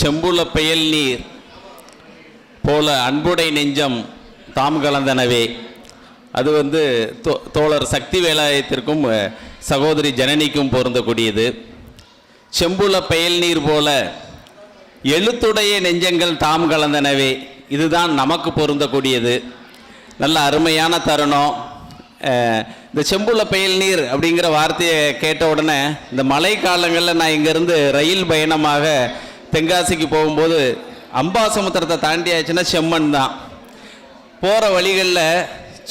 செம்புல பெயல் நீர் போல அன்புடை நெஞ்சம் தாம் கலந்தனவே. அது வந்து தோ தோழர் சக்தி வேலாயத்திற்கும் சகோதரி ஜனனிக்கும் பொருந்தக்கூடியது. செம்புல பெயல் நீர் போல எழுத்துடைய நெஞ்சங்கள் தாம் கலந்தனவே. இதுதான் நமக்கு பொருந்தக்கூடியது. நல்ல அருமையான தருணம். இந்த செம்புல பெயல் நீர் அப்படிங்கிற வார்த்தையை கேட்ட உடனே இந்த மழை காலங்களில் நான் இங்கேருந்து ரயில் பயணமாக தென்காசிக்கு போகும்போது அம்பாசமுத்திரத்தை தாண்டியாச்சுன்னா செம்மண் தான். போகிற வழிகளில்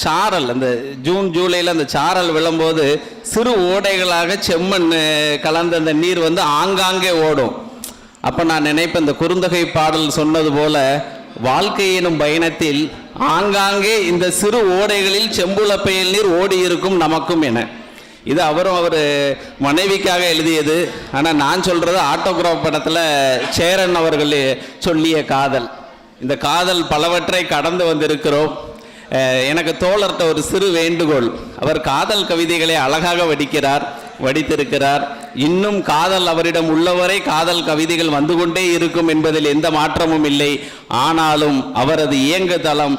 சாரல் அந்த ஜூன் ஜூலையில் அந்த சாரல் விழும்போது சிறு ஓடைகளாக செம்மண் கலந்த அந்த நீர் வந்து ஆங்காங்கே ஓடும். அப்போ நான் நினைப்பேன் இந்த குறுந்தொகை பாடல் சொன்னது போல வாழ்க்கை எனும் பயணத்தில் ஆங்காங்கே இந்த சிறு ஓடைகளில் செம்புல பெயல் நீர் ஓடி இருக்கும் நமக்கும் என. இது அவரும் அவர் மனைவிக்காக எழுதியது. ஆனால் நான் சொல்கிறது ஆட்டோகிராஃப் படத்தில் சேரன் அவர்கள் சொல்லிய காதல். இந்த காதல் பலவற்றை கடந்து வந்திருக்கிறோம். எனக்கு தோழர்கிட்ட ஒரு சிறு வேண்டுகோள். அவர் காதல் கவிதைகளை அழகாக வடிக்கிறார் வடித்திருக்கிறார். இன்னும் காதல் அவரிடம் உள்ளவரை காதல் கவிதைகள் வந்து கொண்டே இருக்கும் என்பதில் எந்த மாற்றமும் இல்லை. ஆனாலும் அவரது இயங்குதளம்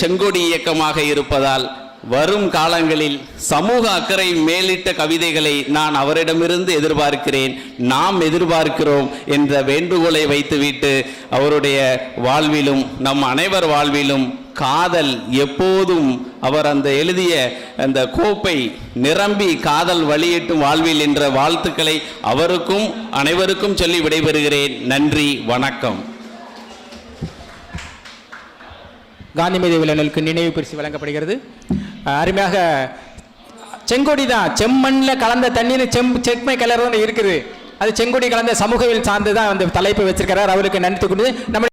செங்கொடி இயக்கமாக இருப்பதால் வரும் காலங்களில் சமூக அக்கறை மேலிட்ட கவிதைகளை நான் அவரிடமிருந்து எதிர்பார்க்கிறேன் நாம் எதிர்பார்க்கிறோம் என்ற வேண்டுகோளை வைத்துவிட்டு அவருடைய வாழ்விலும் நம் அனைவர் வாழ்விலும் காதல் எப்போதும் அவர் அந்த எழுதிய அந்த கோப்பை நிரம்பி காதல் வழியிட்டும் வாழ்வில் என்ற வாழ்த்துக்களை அவருக்கும் அனைவருக்கும் சொல்லி விடைபெறுகிறேன். நன்றி வணக்கம். காந்திமதி விழனுக்கு நினைவு பரிசு வழங்கப்படுகிறது. அருமையாக. செங்கொடி தான். செம்மண்ணில் கலந்த தண்ணீர் செம் செம்மை கலர் தான் இருக்குது. அது செங்கொடி கலந்த சமூகவியல் சார்ந்து தான் அந்த தலைப்பு வச்சிருக்கிறார். அவருக்கு நன்றி கொண்டு நம்ம